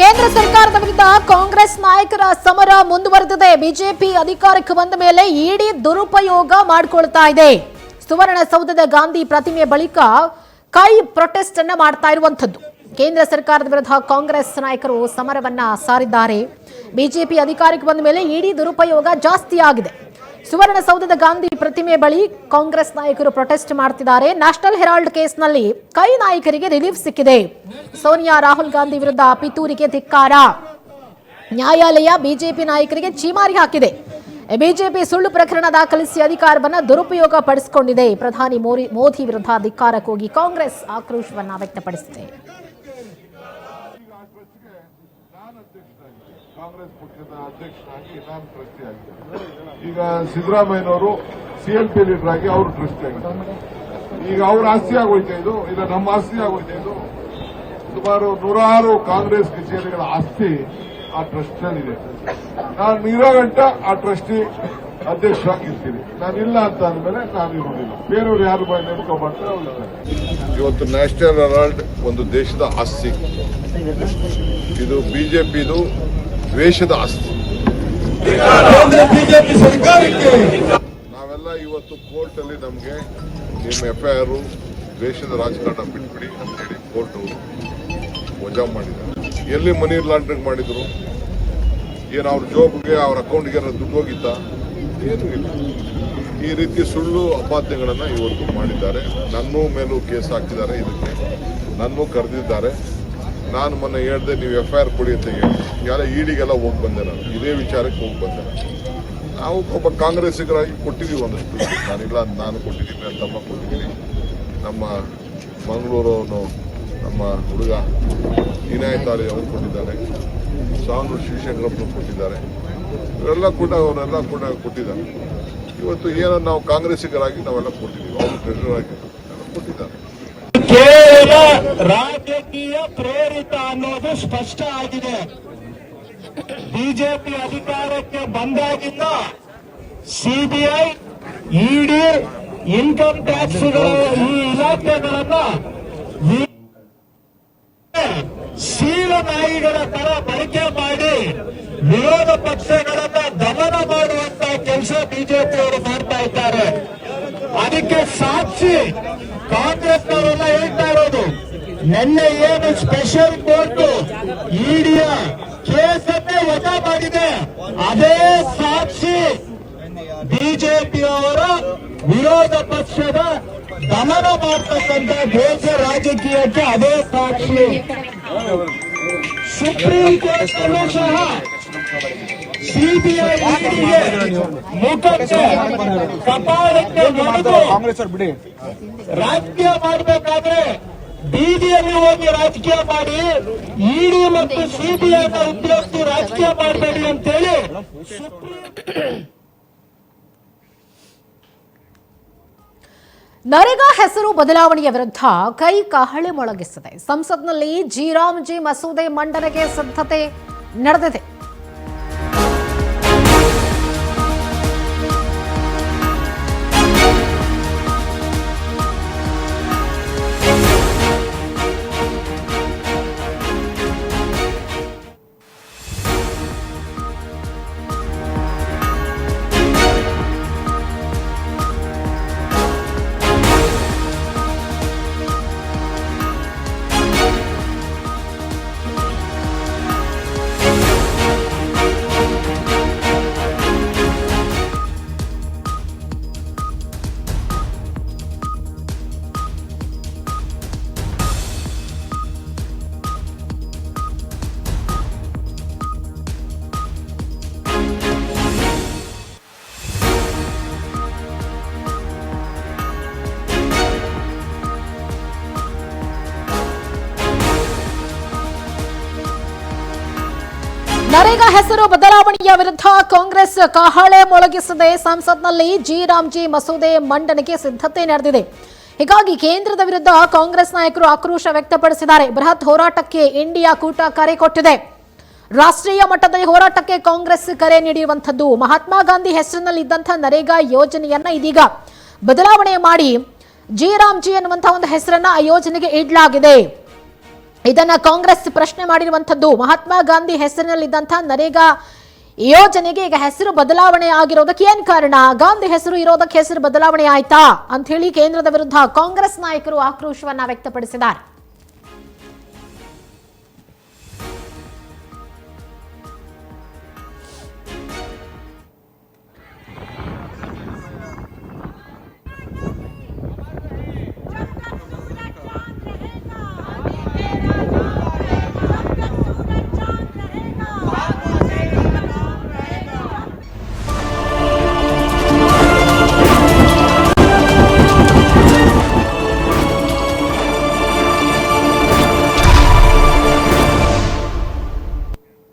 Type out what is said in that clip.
ಸರ್ಕಾರದ ವಿರುದ್ಧ ಕಾಂಗ್ರೆಸ್ ನಾಯಕರ ಸಮರ ಮುಂದುವರೆದಿದೆ. ಬಿಜೆಪಿ ಅಧಿಕಾರಕ್ಕೆ ಬಂದ ಮೇಲೆ ಇಡಿ ದುರುಪಯೋಗ ಮಾಡಿಕೊಳ್ತಾ ಇದೆ. ಸುವರ್ಣಸೌಧದ ಗಾಂಧಿ ಪ್ರತಿಮೆ ಬಳಿಕ ಕೈ ಪ್ರೊಟೆಸ್ಟ್ ಅನ್ನ ಮಾಡ್ತಾ ಇರುವಂತದ್ದು ಕೇಂದ್ರ ಸರ್ಕಾರದ ವಿರುದ್ಧ ಕಾಂಗ್ರೆಸ್ ನಾಯಕರು ಸಮರವನ್ನ ಸಾರಿದ್ದಾರೆ. ಬಿಜೆಪಿ ಅಧಿಕಾರಕ್ಕೆ ಬಂದ ಮೇಲೆ ಇಡಿ ದುರುಪಯೋಗ ಜಾಸ್ತಿ ಆಗಿದೆ ಸುವರ್ಣಸೌಧದ ಗಾಂಧಿ ಪ್ರತಿಮೆ ಬಳಿ ಕಾಂಗ್ರೆಸ್ ನಾಯಕರು ಪ್ರೊಟೆಸ್ಟ್ ಮಾಡ್ತಿದ್ದಾರೆ. ನ್ಯಾಷನಲ್ ಹೆರಾಲ್ಡ್ ಕೇಸ್ನಲ್ಲಿ ಕೈ ನಾಯಕರಿಗೆ ರಿಲೀಫ್ ಸಿಕ್ಕಿದೆ. ಸೋನಿಯಾ, ರಾಹುಲ್ ಗಾಂಧಿ ವಿರುದ್ಧ ಪಿತೂರಿಗೆ ಧಿಕ್ಕಾರ. ನ್ಯಾಯಾಲಯ ಬಿಜೆಪಿ ನಾಯಕರಿಗೆ ಚೀಮಾರಿ ಹಾಕಿದೆ. ಬಿಜೆಪಿ ಸುಳ್ಳು ಪ್ರಕರಣ ದಾಖಲಿಸಿ ಅಧಿಕಾರವನ್ನ ದುರುಪಯೋಗ ಪಡಿಸಿಕೊಂಡಿದೆ. ಪ್ರಧಾನಿ ಮೋರಿ- ಮೋದಿ ವಿರುದ್ಧ ಧಿಕ್ಕಾರಕ್ಕೋಗಿ ಕಾಂಗ್ರೆಸ್ ಆಕ್ರೋಶವನ್ನು ವ್ಯಕ್ತಪಡಿಸಿದೆ. ಕಾಂಗ್ರೆಸ್ ಪಕ್ಷದ ಅಧ್ಯಕ್ಷರಾಗಿ ನಾನು ಟ್ರಸ್ಟಿ ಆಗಿದ್ದೆ ಈಗ ಸಿದ್ದರಾಮಯ್ಯನವರು ಸಿಎಂಪಿ ಲೀಡರ್ ಆಗಿ ಅವರು ಟ್ರಸ್ಟಿ ಆಗಿದ್ದಾರೆ ಈಗ ಅವ್ರ ಆಸ್ತಿ ಆಗೋಯ್ತಾ ಇದು? ಇಲ್ಲ, ನಮ್ಮ ಆಸ್ತಿ ಆಗೋಯ್ತಾ ಇದು? ಸುಮಾರು ನೂರಾರು ಕಾಂಗ್ರೆಸ್ ಕಚೇರಿಗಳ ಆಸ್ತಿ ಆ ಟ್ರಸ್ಟ್ ಇದೆ ನಾನು ಇರೋ ಗಂಟ ಆ ಟ್ರಸ್ಟಿ ಅಧ್ಯಕ್ಷರಾಗಿರ್ತೀನಿ ನಾನಿಲ್ಲ ಅಂತ ಅಂದ್ಮೇಲೆ ನಾನು ಇರೋದಿಲ್ಲ ಬೇರೆಯವ್ರು ಯಾರು ಬಾಯಿ ನೇಮಕ ಇರ್ತಾರೆ. ಇವತ್ತು ನ್ಯಾಷನಲ್ ಅರಾಲ್ಡ್ ಒಂದು ದೇಶದ ಆಸ್ತಿ. ಇದು ಬಿಜೆಪಿದು ದ್ವೇಷದ ಆಸ್ತಿ. ನಾವೆಲ್ಲ ಇವತ್ತು ಕೋರ್ಟ್ ಅಲ್ಲಿ ನಮಗೆ ನಿಮ್ಮ ಎಫ್ಐಆರ್ ದ್ವೇಷದ ರಾಜಕಾರಣ ಬಿಟ್ಬಿಡಿ ಅಂತ ಹೇಳಿ ಕೋರ್ಟ್ ವಜಾ ಮಾಡಿದ್ದಾರೆ. ಎಲ್ಲಿ ಮನಿ ಲಾಂಡ್ರಿಂಗ್ ಮಾಡಿದ್ರು? ಏನು ಅವ್ರ ಜೋಬ್ಗೆ, ಅವ್ರ ಅಕೌಂಟ್ಗೆ ದುಡ್ಡು ಹೋಗಿದ್ದ ಏನೂ ಇಲ್ಲ. ಈ ರೀತಿ ಸುಳ್ಳು ಅಪಾದ್ಯಗಳನ್ನ ಇವತ್ತು ಮಾಡಿದ್ದಾರೆ. ನನ್ನೂ ಮೇಲೂ ಕೇಸ್ ಹಾಕಿದ್ದಾರೆ ಇದಕ್ಕೆ. ನನ್ನೂ ಕರೆದಿದ್ದಾರೆ. ನಾನು ಮೊನ್ನೆ ಹೇಳ್ದೆ, ನೀವು ಎಫ್ ಐ ಆರ್ ಕೊಡಿ ಅಂತ ಹೇಳಿ. ಎಲ್ಲ ಈಡಿಗೆಲ್ಲ ಹೋಗಿ ಬಂದೆ ನಾನು. ಇದೇ ವಿಚಾರಕ್ಕೆ ಹೋಗಿ ಬಂದೆ ನಾವು ಒಬ್ಬ ಕಾಂಗ್ರೆಸ್ಸಿಗರಾಗಿ ಕೊಟ್ಟಿದ್ದೀವಿ ಒಂದಷ್ಟು. ನಾನಿಲ್ಲ, ನಾನು ಕೊಟ್ಟಿದ್ದೀನಿ ನನ್ನ ತಮ್ಮ ಕೊಟ್ಟಿದ್ದೀನಿ. ನಮ್ಮ ಮಂಗಳೂರವನು ನಮ್ಮ ಹುಡುಗ ಇನಾಯತಾರಿ ಅವರು ಕೊಟ್ಟಿದ್ದಾರೆ. ಸಾಂಗ್ ಶಿವಶಂಕರಪ್ಪನು ಕೊಟ್ಟಿದ್ದಾರೆ. ಇವರೆಲ್ಲ ಕೂಡ ಅವರೆಲ್ಲ ಕೂಡ ಕೊಟ್ಟಿದ್ದಾರೆ. ಇವತ್ತು ಏನೋ ನಾವು ಕಾಂಗ್ರೆಸ್ಸಿಗರಾಗಿ ನಾವೆಲ್ಲ ಕೊಟ್ಟಿದ್ದೀವಿ. ಅವರು ಟ್ರೆಷರ್ ಆಗಿ ಕೊಟ್ಟಿದ್ದಾರೆ. ರಾಜಕೀಯ ಪ್ರೇರಿತ ಅನ್ನೋದು ಸ್ಪಷ್ಟ ಆಗಿದೆ. ಬಿಜೆಪಿ ಅಧಿಕಾರಕ್ಕೆ ಬಂದಾಗಿಂದ ಸಿಬಿಐ, ಇಡಿ, ಇನ್ಕಮ್ ಟ್ಯಾಕ್ಸ್ ಈ ಇಲಾಖೆಗಳನ್ನ ಸೀಲ ನಾಯಿಗಳ ತರ ಬಳಕೆ ಮಾಡಿ ವಿರೋಧ ಪಕ್ಷಗಳನ್ನ ದಮನ ಮಾಡುವಂತ ಕೆಲಸ ಬಿಜೆಪಿಯವರು ಮಾಡ್ತಾ ಇದ್ದಾರೆ. ಅದಕ್ಕೆ ಸಾಕ್ಷಿ ನಿನ್ನೆ ಏನು ಸ್ಪೆಷಲ್ ಕೋರ್ಟ್ ಇಡಿಯ ಕೇಸನ್ನೇ ವಜಾ ಮಾಡಿದೆ. ಅದೇ ಸಾಕ್ಷಿ ಬಿಜೆಪಿಯವರ ವಿರೋಧ ಪಕ್ಷದ ದಮನ ಮಾಡ್ತಕ್ಕಂಥ ದೇಶ ರಾಜಕೀಯಕ್ಕೆ ಅದೇ ಸಾಕ್ಷಿ. ಸುಪ್ರೀಂ ಕೋರ್ಟ್ನಲ್ಲೂ ಸಹ ಸಿಬಿಐ ಮುಖಕ್ಕೆ ಕಪಾಳಕ್ಕೆ ನಡೆದು ರಾಜಕೀಯ ಮಾಡಬೇಕಾದ್ರೆ ಬೀದಿಯಲ್ಲಿ ಹೋಗಿ ರಾಜಕೀಯ ಮಾಡಿ, ಇಡಿ ಮತ್ತು ಸಿಬಿಐನ ಉದ್ಯೋಗಿ ರಾಜಕೀಯ ಮಾಡಬೇಡಿ ಅಂತೇಳಿ ನರೇಗಾ ಹೆಸರು ಬದಲಾವಣೆಯ ವಿರುದ್ಧ ಕೈ ಕಹಳೆ ಮೊಳಗಿಸಿದೆ. ಸಂಸತ್ನಲ್ಲಿ ಜಿರಾಮ್ಜಿ ಮಸೂದೆ ಮಂಡನೆಗೆ ಸಿದ್ಧತೆ ನಡೆದಿದೆ. ನರೇಗಾ ಹೆಸರು ಬದಲಾವಣೆಯ ವಿರುದ್ಧ ಕಾಂಗ್ರೆಸ್ ಕಹಳೆ ಮೊಳಗಿಸದೆ ಸಂಸತ್ನಲ್ಲಿ ಜಿ ರಾಮ್ಜಿ ಮಸೂದೆ ಮಂಡನೆಗೆ ಸಿದ್ಧತೆ ನಡೆದಿದೆ. ಹೀಗಾಗಿ ಕೇಂದ್ರದ ವಿರುದ್ಧ ಕಾಂಗ್ರೆಸ್ ನಾಯಕರು ಆಕ್ರೋಶ ವ್ಯಕ್ತಪಡಿಸಿದ್ದಾರೆ. ಬೃಹತ್ ಹೋರಾಟಕ್ಕೆ ಇಂಡಿಯಾ ಕೂಟ ಕರೆ ಕೊಟ್ಟಿದೆ. ರಾಷ್ಟ್ರೀಯ ಮಟ್ಟದಲ್ಲಿ ಹೋರಾಟಕ್ಕೆ ಕಾಂಗ್ರೆಸ್ ಕರೆ ನೀಡಿರುವಂಥದ್ದು ಮಹಾತ್ಮ ಗಾಂಧಿ ಹೆಸರಿನಲ್ಲಿ ಇದ್ದಂಥ ನರೇಗಾ ಯೋಜನೆಯನ್ನ ಇದೀಗ ಬದಲಾವಣೆ ಮಾಡಿ ಜಿ ರಾಮ್ಜಿ ಅನ್ನುವಂತಹ ಒಂದು ಹೆಸರನ್ನ ಆ ಯೋಜನೆಗೆ ಇಡಲಾಗಿದೆ. ಇದನ್ನ ಕಾಂಗ್ರೆಸ್ ಪ್ರಶ್ನೆ ಮಾಡಿರುವಂಥದ್ದು. ಮಹಾತ್ಮ ಗಾಂಧಿ ಹೆಸರಿನಲ್ಲಿದ್ದಂತಹ ನರೇಗಾ ಯೋಜನೆಗೆ ಈಗ ಹೆಸರು ಬದಲಾವಣೆ ಆಗಿರೋದಕ್ಕೆ ಏನ್ ಕಾರಣ? ಗಾಂಧಿ ಹೆಸರು ಇರೋದಕ್ಕೆ ಹೆಸರು ಬದಲಾವಣೆ ಆಯ್ತಾ? ಅಂತ ಹೇಳಿ ಕೇಂದ್ರದ ವಿರುದ್ಧ ಕಾಂಗ್ರೆಸ್ ನಾಯಕರು ಆಕ್ರೋಶವನ್ನ ವ್ಯಕ್ತಪಡಿಸಿದ್ದಾರೆ.